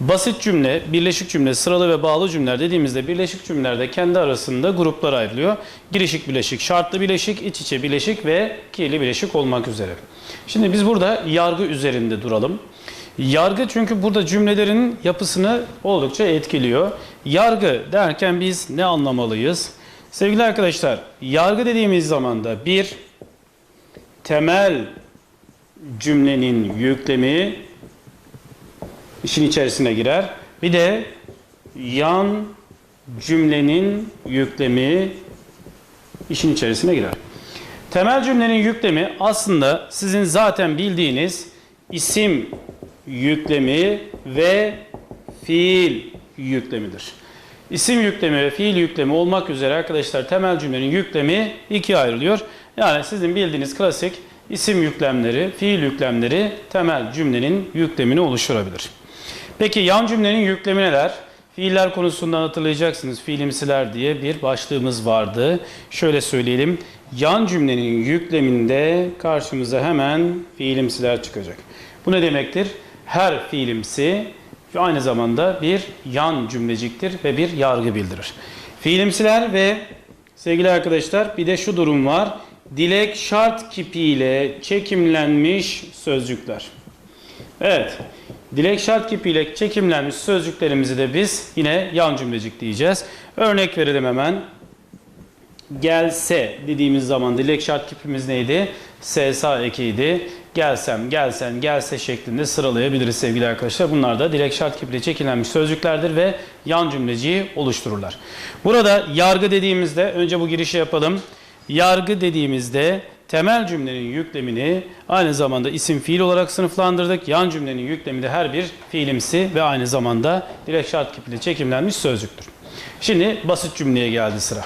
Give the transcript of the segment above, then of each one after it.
Basit cümle, birleşik cümle, sıralı ve bağlı cümleler dediğimizde birleşik cümlelerde kendi arasında gruplara ayrılıyor. Girişik bileşik, şartlı bileşik, iç içe bileşik ve ki'li bileşik olmak üzere. Şimdi biz burada yargı üzerinde duralım. Yargı çünkü burada cümlelerin yapısını oldukça etkiliyor. Yargı derken biz ne anlamalıyız? Sevgili arkadaşlar, yargı dediğimiz zaman da bir temel cümlenin yüklemi işin içerisine girer. Bir de yan cümlenin yüklemi işin içerisine girer. Temel cümlenin yüklemi aslında sizin zaten bildiğiniz isim yüklemi ve fiil yüklemidir. İsim yüklemi ve fiil yüklemi olmak üzere arkadaşlar temel cümlenin yüklemi ikiye ayrılıyor. Yani sizin bildiğiniz klasik isim yüklemleri, fiil yüklemleri temel cümlenin yüklemini oluşturabilir. Peki yan cümlenin yüklemi neler? Fiiller konusundan hatırlayacaksınız. Fiilimsiler diye bir başlığımız vardı. Şöyle söyleyelim. Yan cümlenin yükleminde karşımıza hemen fiilimsiler çıkacak. Bu ne demektir? Her fiilimsi aynı zamanda bir yan cümleciktir ve bir yargı bildirir. Fiilimsiler ve sevgili arkadaşlar bir de şu durum var. Dilek şart kipiyle çekimlenmiş sözcükler. Evet. Dilek şart kipiyle çekimlenmiş sözcüklerimizi de biz yine yan cümlecik diyeceğiz. Örnek verelim hemen. Gelse dediğimiz zaman dilek şart kipimiz neydi? SSA ekiydi. Gelsem, gelsen, gelse şeklinde sıralayabiliriz sevgili arkadaşlar. Bunlar da dilek şart kipiyle çekimlenmiş sözcüklerdir ve yan cümleciyi oluştururlar. Burada yargı dediğimizde önce bu girişi yapalım. Yargı dediğimizde temel cümlenin yüklemini aynı zamanda isim fiil olarak sınıflandırdık. Yan cümlenin yüklemi de her bir fiilimsi ve aynı zamanda direkt şart kipiyle çekimlenmiş sözcüktür. Şimdi basit cümleye geldi sıra.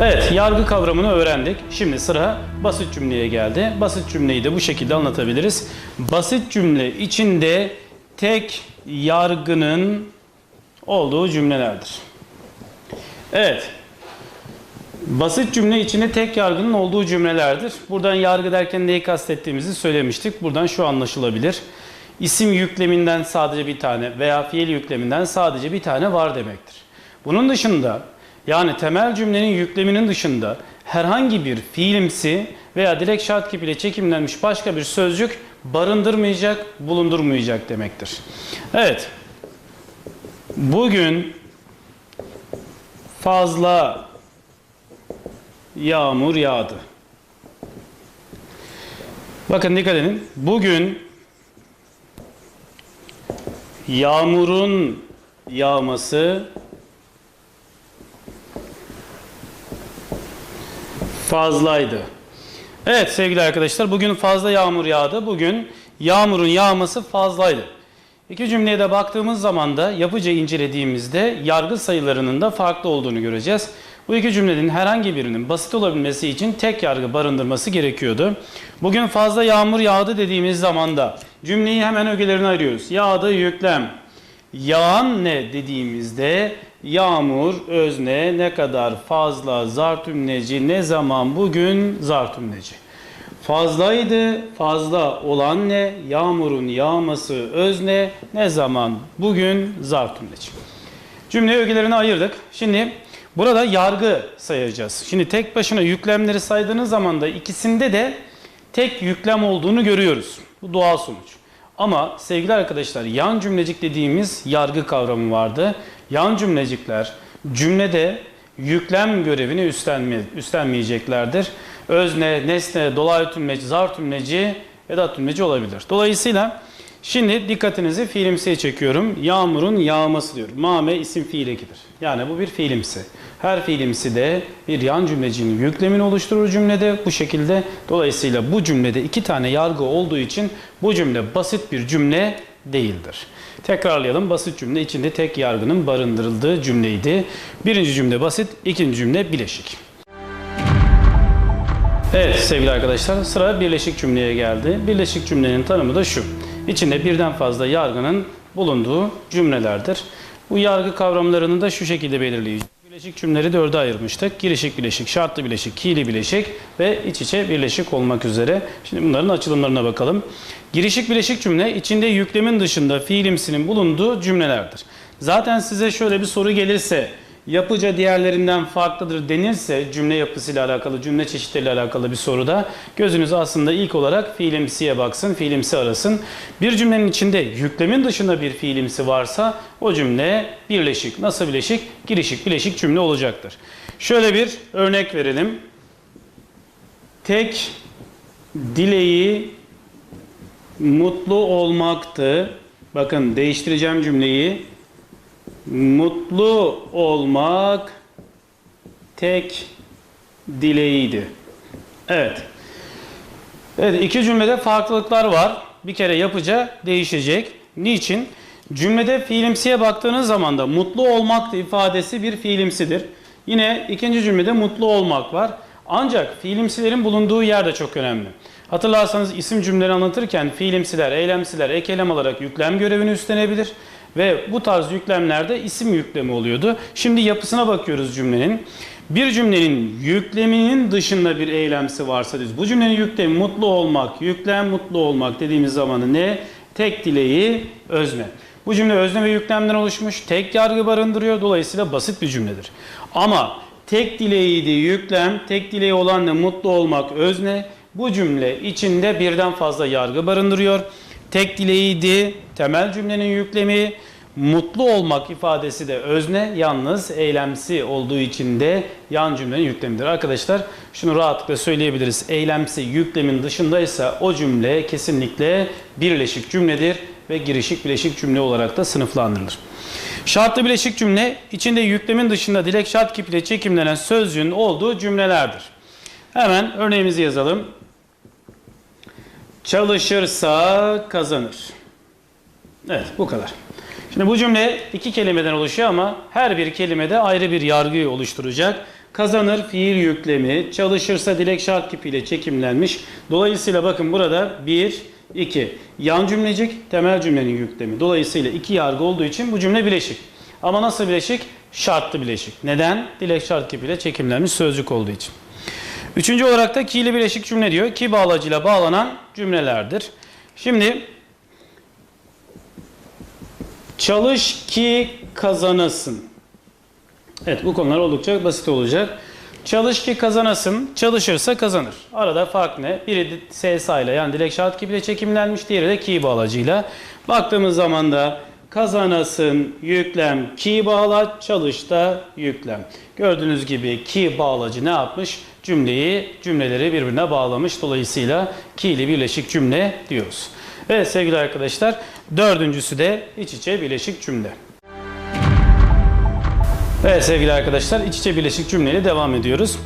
Evet, yargı kavramını öğrendik. Şimdi sıra basit cümleye geldi. Basit cümleyi de bu şekilde anlatabiliriz. Basit cümle içinde tek yargının olduğu cümlelerdir. Evet, Basit cümle içinde tek yargının olduğu cümlelerdir. Buradan yargı derken neyi kastettiğimizi söylemiştik. Buradan şu anlaşılabilir. İsim yükleminden sadece bir tane veya fiil yükleminden sadece bir tane var demektir. Bunun dışında yani temel cümlenin yükleminin dışında herhangi bir fiilimsi veya direkt şart kipiyle çekimlenmiş başka bir sözcük barındırmayacak, bulundurmayacak demektir. Evet. Bugün fazla yağmur yağdı. Bakın dikkat edin. Bugün yağmurun yağması fazlaydı. Evet sevgili arkadaşlar bugün fazla yağmur yağdı. Bugün yağmurun yağması fazlaydı. İki cümleye de baktığımız zaman da yapıca incelediğimizde yargı sayılarının da farklı olduğunu göreceğiz. Bu iki cümlenin herhangi birinin basit olabilmesi için tek yargı barındırması gerekiyordu. Bugün fazla yağmur yağdı dediğimiz zaman da cümleyi hemen ögelerine ayırıyoruz. Yağdı yüklem. Yağan ne dediğimizde yağmur, özne, ne kadar fazla, zar tümleci, ne zaman, bugün zar tümleci. Fazlaydı, fazla olan ne? Yağmurun yağması özne, ne zaman, bugün zar tümleci. Cümle ögelerine ayırdık. Şimdi burada yargı sayacağız. Şimdi tek başına yüklemleri saydığınız zaman da ikisinde de tek yüklem olduğunu görüyoruz. Bu doğal sonuç. Ama sevgili arkadaşlar yan cümlecik dediğimiz yargı kavramı vardı. Yan cümlecikler cümlede yüklem görevini üstlenme, üstlenmeyeceklerdir. Özne, nesne, dolaylı tümleci, zar tümleci, edat tümleci olabilir. Dolayısıyla şimdi dikkatinizi fiilimsiye çekiyorum. Yağmurun yağması diyorum. Mame isim fiil ekidir. Yani bu bir fiilimsi. Her fiilimsi de bir yan cümlecinin yüklemini oluşturur cümlede bu şekilde. Dolayısıyla bu cümlede iki tane yargı olduğu için bu cümle basit bir cümle değildir. Tekrarlayalım. Basit cümle içinde tek yargının barındırıldığı cümleydi. Birinci cümle basit, ikinci cümle bileşik. Evet sevgili arkadaşlar sıra birleşik cümleye geldi. Birleşik cümlenin tanımı da şu. İçinde birden fazla yargının bulunduğu cümlelerdir. Bu yargı kavramlarını da şu şekilde belirleyeceğiz. Bileşik cümleleri dörde ayırmıştık. Girişik bileşik, şartlı bileşik, ki'li bileşik ve iç içe birleşik olmak üzere. Şimdi bunların açılımlarına bakalım. Girişik bileşik cümle içinde yüklemin dışında fiilimsinin bulunduğu cümlelerdir. Zaten size şöyle bir soru gelirse yapıca diğerlerinden farklıdır denirse cümle yapısıyla alakalı, cümle çeşitleriyle alakalı bir soruda gözünüz aslında ilk olarak fiilimsiye baksın, fiilimsi arasın. Bir cümlenin içinde yüklemin dışında bir fiilimsi varsa o cümle birleşik. Nasıl bileşik? Girişik, bileşik cümle olacaktır. Şöyle bir örnek verelim. Tek dileği mutlu olmaktı. Bakın değiştireceğim cümleyi. Mutlu olmak tek dileğiydi. Evet. Evet iki cümlede farklılıklar var. Bir kere yapıca değişecek. Niçin? Cümlede fiilimsiye baktığınız zaman da mutlu olmak ifadesi bir fiilimsidir. Yine ikinci cümlede mutlu olmak var. Ancak fiilimsilerin bulunduğu yer de çok önemli. Hatırlarsanız isim cümleleri anlatırken fiilimsiler, eylemsiler ek eylem alarak yüklem görevini üstlenebilir. Ve bu tarz yüklemlerde isim yüklemi oluyordu. Şimdi yapısına bakıyoruz cümlenin. Bir cümlenin yükleminin dışında bir eylemsi varsa biz bu cümlenin yüklemi mutlu olmak, yüklem mutlu olmak dediğimiz zaman ne? Tek dileği özne. Bu cümle özne ve yüklemden oluşmuş. Tek yargı barındırıyor. Dolayısıyla basit bir cümledir. Ama tek dileğiydi yüklem, tek dileği olan ne? Mutlu olmak özne. Bu cümle içinde birden fazla yargı barındırıyor. Tek dileğiydi temel cümlenin yüklemi. Mutlu olmak ifadesi de özne yalnız eylemsi olduğu için de yan cümlenin yüklemidir. Arkadaşlar şunu rahatlıkla söyleyebiliriz. Eylemsi yüklemin dışındaysa o cümle kesinlikle birleşik cümledir ve girişik bileşik cümle olarak da sınıflandırılır. Şartlı bileşik cümle içinde yüklemin dışında dilek şart kipiyle çekimlenen sözcüğün olduğu cümlelerdir. Hemen örneğimizi yazalım. Çalışırsa kazanır. Evet bu kadar. Şimdi bu cümle iki kelimeden oluşuyor ama her bir kelimede ayrı bir yargıyı oluşturacak. Kazanır fiil yüklemi, çalışırsa dilek şart kipiyle çekimlenmiş. Dolayısıyla bakın burada bir, iki. Yan cümlecik, temel cümlenin yüklemi. Dolayısıyla iki yargı olduğu için bu cümle bileşik. Ama nasıl bileşik? Şartlı bileşik. Neden? Dilek şart kipiyle çekimlenmiş sözcük olduğu için. Üçüncü olarak da ki'li bileşik cümle diyor. Ki bağlacıyla bağlanan cümlelerdir. Şimdi çalış ki kazanasın. Evet bu konular oldukça basit olacak. Çalış ki kazanasın, çalışırsa kazanır. Arada fark ne? Biri SSA ile yani dilek şart kipiyle çekimlenmiş, diğeri de ki bağlacıyla. Baktığımız zaman da kazanasın yüklem ki bağlaç, çalış da yüklem. Gördüğünüz gibi ki bağlacı ne yapmış? Cümleyi, cümleleri birbirine bağlamış. Dolayısıyla ki ile birleşik cümle diyoruz. Evet sevgili arkadaşlar dördüncüsü de iç içe birleşik cümle. Evet sevgili arkadaşlar iç içe birleşik cümleyle devam ediyoruz.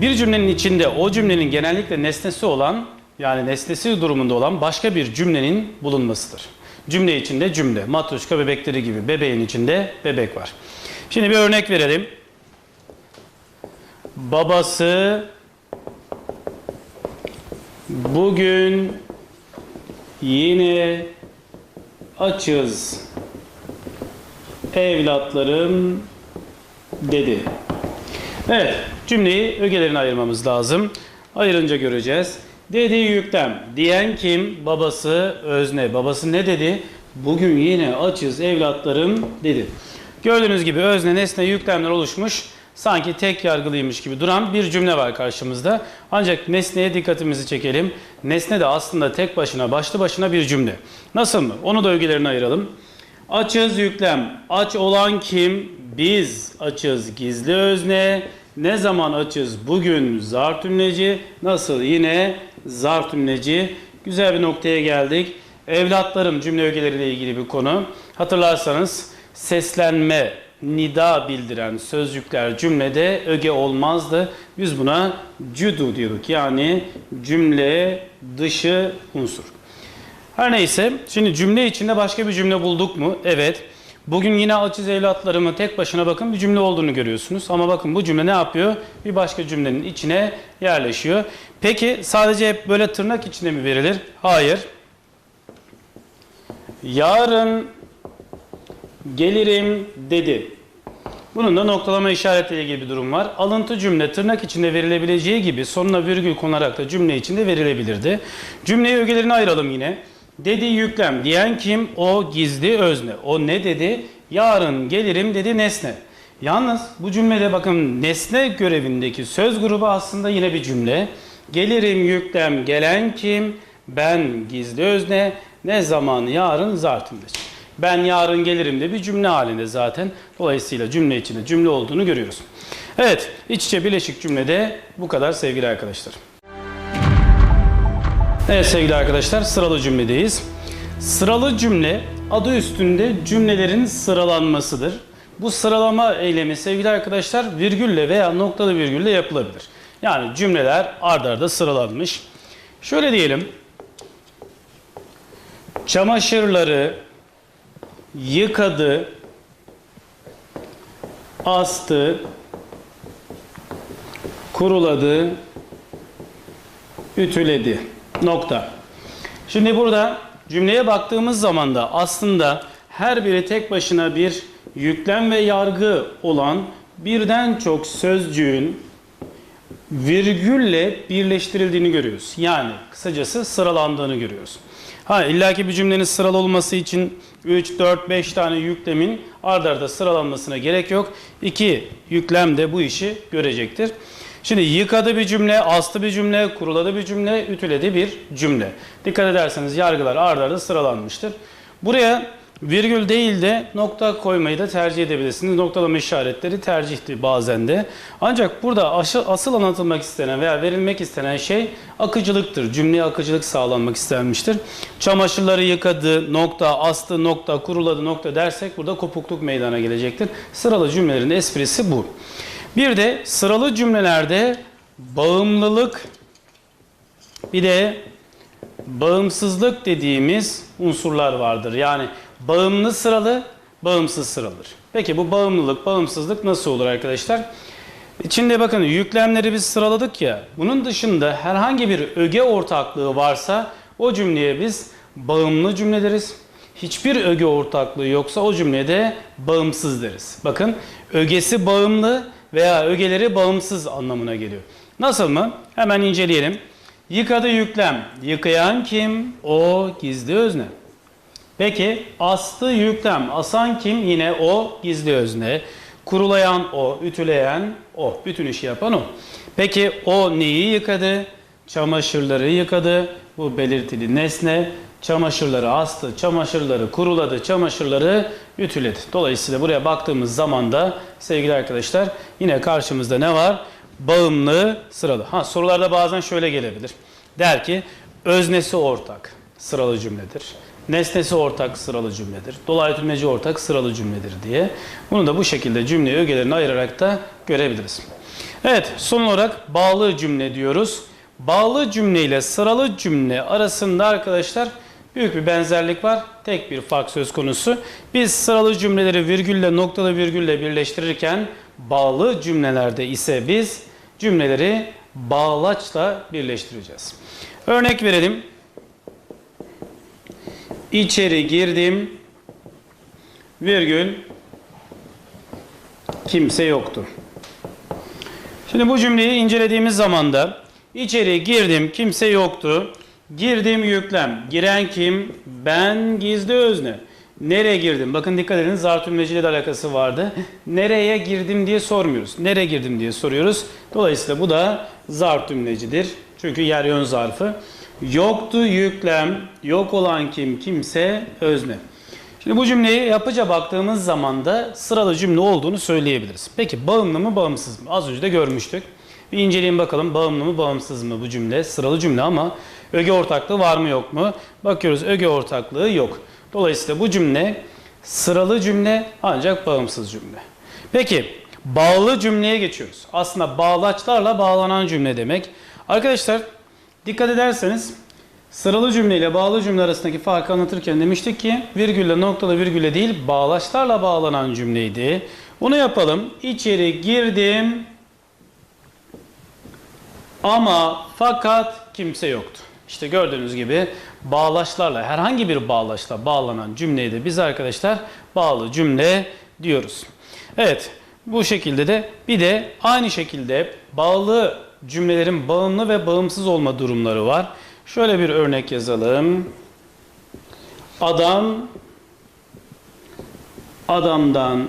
Bir cümlenin içinde o cümlenin genellikle nesnesi olan yani nesnesi durumunda olan başka bir cümlenin bulunmasıdır. Cümle içinde cümle. Matruşka bebekleri gibi bebeğin içinde bebek var. Şimdi bir örnek verelim. Babası bugün yine açız evlatlarım dedi. Evet, cümleyi ögelerine ayırmamız lazım. Ayırınca göreceğiz. Dedi yüklem. Diyen kim? Babası özne. Babası ne dedi? Bugün yine açız evlatlarım dedi. Gördüğünüz gibi özne, nesne, yüklemler oluşmuş. Sanki tek yargılıymış gibi duran bir cümle var karşımızda. Ancak nesneye dikkatimizi çekelim. Nesne de aslında tek başına, başlı başına bir cümle. Nasıl mı? Onu da ögelerine ayıralım. Açız yüklem. Aç olan kim? Biz açız gizli özne. Ne zaman açız? Bugün zar tümleci. Nasıl? Yine zar tümleci. Güzel bir noktaya geldik. Evlatlarım cümle ögeleriyle ilgili bir konu. Hatırlarsanız seslenme, nida bildiren sözcükler cümlede öge olmazdı. Biz buna cudu diyorduk. Yani cümle dışı unsur. Her neyse şimdi cümle içinde başka bir cümle bulduk mu? Evet. Bugün yine açız evlatlarımı tek başına bakın bir cümle olduğunu görüyorsunuz. Ama bakın bu cümle ne yapıyor? Bir başka cümlenin içine yerleşiyor. Peki sadece hep böyle tırnak içinde mi verilir? Hayır. Yarın gelirim dedi. Bunun da noktalama işaretiyle ilgili bir durum var. Alıntı cümle tırnak içinde verilebileceği gibi sonuna virgül konarak da cümle içinde verilebilirdi. Cümleyi ögelerine ayıralım yine. Dedi yüklem diyen kim? O gizli özne. O ne dedi? Yarın gelirim dedi nesne. Yalnız bu cümlede bakın nesne görevindeki söz grubu aslında yine bir cümle. Gelirim yüklem gelen kim? Ben gizli özne. Ne zaman yarın zartımdır. Ben yarın gelirim de bir cümle halinde zaten. Dolayısıyla cümle içinde cümle olduğunu görüyoruz. Evet, iç içe bileşik cümlede bu kadar sevgili arkadaşlar. Evet sevgili arkadaşlar sıralı cümledeyiz. Sıralı cümle adı üstünde cümlelerin sıralanmasıdır. Bu sıralama eylemi sevgili arkadaşlar virgülle veya noktalı virgülle yapılabilir. Yani cümleler ard arda sıralanmış. Şöyle diyelim. Çamaşırları yıkadı, astı, kuruladı, ütüledi. Nokta. Şimdi burada cümleye baktığımız zaman da aslında her biri tek başına bir yüklem ve yargı olan birden çok sözcüğün virgülle birleştirildiğini görüyoruz. Yani kısacası sıralandığını görüyoruz. Ha illaki bir cümlenin sıralı olması için 3, 4, 5 tane yüklemin ard arda sıralanmasına gerek yok. İki yüklem de bu işi görecektir. Şimdi yıkadı bir cümle, astı bir cümle, kuruladı bir cümle, ütüledi bir cümle. Dikkat ederseniz yargılar ard arda sıralanmıştır. Buraya virgül değil de nokta koymayı da tercih edebilirsiniz. Noktalama işaretleri tercihti bazen de. Ancak burada asıl anlatılmak istenen veya verilmek istenen şey akıcılıktır. Cümleye akıcılık sağlanmak istenmiştir. Çamaşırları yıkadı, nokta, astı, nokta, kuruladı, nokta dersek burada kopukluk meydana gelecektir. Sıralı cümlelerin esprisi bu. Bir de sıralı cümlelerde bağımlılık bir de bağımsızlık dediğimiz unsurlar vardır. Yani bağımlı sıralı, bağımsız sıralıdır. Peki bu bağımlılık, bağımsızlık nasıl olur arkadaşlar? İçinde bakın yüklemleri biz sıraladık ya. Bunun dışında herhangi bir öge ortaklığı varsa o cümleye biz bağımlı cümle deriz. Hiçbir öge ortaklığı yoksa o cümlede bağımsız deriz. Bakın ögesi bağımlı veya ögeleri bağımsız anlamına geliyor. Nasıl mı? Hemen inceleyelim. Yıkadı yüklem. Yıkayan kim? O gizli özne. Peki astı yüklem. Asan kim? Yine o gizli özne. Kurulayan o, ütüleyen o. Bütün işi yapan o. Peki o neyi yıkadı? Çamaşırları yıkadı. Bu belirtili nesne. Çamaşırları astı, çamaşırları kuruladı, çamaşırları ütüledi. Dolayısıyla buraya baktığımız zaman da sevgili arkadaşlar yine karşımızda ne var? Bağımlı sıralı. Ha sorularda bazen şöyle gelebilir. Der ki öznesi ortak sıralı cümledir. Nesnesi ortak sıralı cümledir. Dolaylı tümleci ortak sıralı cümledir diye. Bunu da bu şekilde cümle ögelerini ayırarak da görebiliriz. Evet son olarak bağlı cümle diyoruz. Bağlı cümle ile sıralı cümle arasında arkadaşlar büyük bir benzerlik var. Tek bir fark söz konusu. Biz sıralı cümleleri virgülle noktalı virgülle birleştirirken bağlı cümlelerde ise biz cümleleri bağlaçla birleştireceğiz. Örnek verelim. İçeri girdim. Virgül. Kimse yoktu. Şimdi bu cümleyi incelediğimiz zaman da içeri girdim kimse yoktu. Girdim yüklem. Giren kim? Ben gizli özne. Nereye girdim? Bakın dikkat edin zar tümleciyle de alakası vardı. Nereye girdim diye sormuyoruz. Nereye girdim diye soruyoruz. Dolayısıyla bu da zar tümlecidir. Çünkü yer yön zarfı. Yoktu yüklem. Yok olan kim? Kimse özne. Şimdi bu cümleyi yapıca baktığımız zaman da sıralı cümle olduğunu söyleyebiliriz. Peki bağımlı mı bağımsız mı? Az önce de görmüştük. Bir inceleyin bakalım bağımlı mı bağımsız mı bu cümle? Sıralı cümle ama öge ortaklığı var mı yok mu? Bakıyoruz öge ortaklığı yok. Dolayısıyla bu cümle sıralı cümle ancak bağımsız cümle. Peki bağlı cümleye geçiyoruz. Aslında bağlaçlarla bağlanan cümle demek. Arkadaşlar dikkat ederseniz Sıralı cümle ile bağlı cümle arasındaki farkı anlatırken demiştik ki virgülle noktalı virgülle değil bağlaçlarla bağlanan cümleydi. Bunu yapalım. İçeri girdim ama fakat kimse yoktu. İşte gördüğünüz gibi bağlaçlarla herhangi bir bağlaçla bağlanan cümleyi de biz arkadaşlar bağlı cümle diyoruz. Evet Bu şekilde de bir de aynı şekilde bağlı cümlelerin bağımlı ve bağımsız olma durumları var. Şöyle bir örnek yazalım. Adam adamdan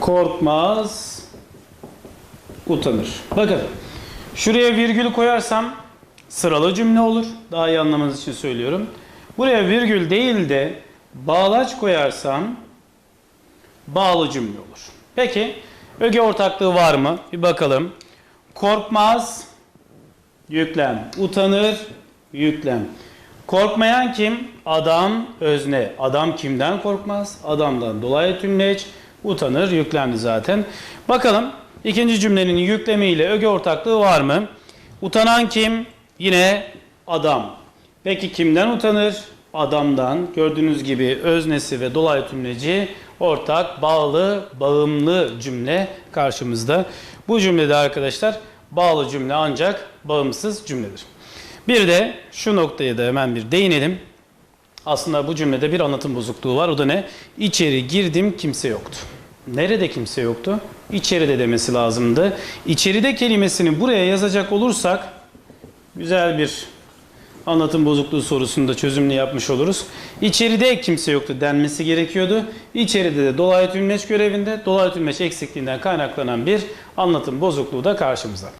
korkmaz, utanır. Bakın şuraya virgül koyarsam sıralı cümle olur. Daha iyi anlamanız için söylüyorum. Buraya virgül değil de bağlaç koyarsam bağlı cümle olur. Peki öge ortaklığı var mı? Bir bakalım. Korkmaz, yüklem. Utanır, yüklem. Korkmayan kim? Adam, özne. Adam kimden korkmaz? Adamdan dolayı tümleç. Utanır, yüklemdi zaten. Bakalım ikinci cümlenin yüklemiyle öge ortaklığı var mı? Utanan kim? Yine adam. Peki kimden utanır? Adamdan. Gördüğünüz gibi öznesi ve dolayı tümleci ortak, bağlı, bağımlı cümle karşımızda. Bu cümlede arkadaşlar bağlı cümle ancak bağımsız cümledir. Bir de şu noktaya da hemen bir değinelim. Aslında bu cümlede bir anlatım bozukluğu var. O da ne? İçeri girdim kimse yoktu. Nerede kimse yoktu? İçeride demesi lazımdı. İçeride kelimesini buraya yazacak olursak güzel bir anlatım bozukluğu sorusunu da çözümlü yapmış oluruz. İçeride kimse yoktu denmesi gerekiyordu. İçeride de dolaylı tümleç görevinde dolaylı tümleç eksikliğinden kaynaklanan bir anlatım bozukluğu da karşımıza.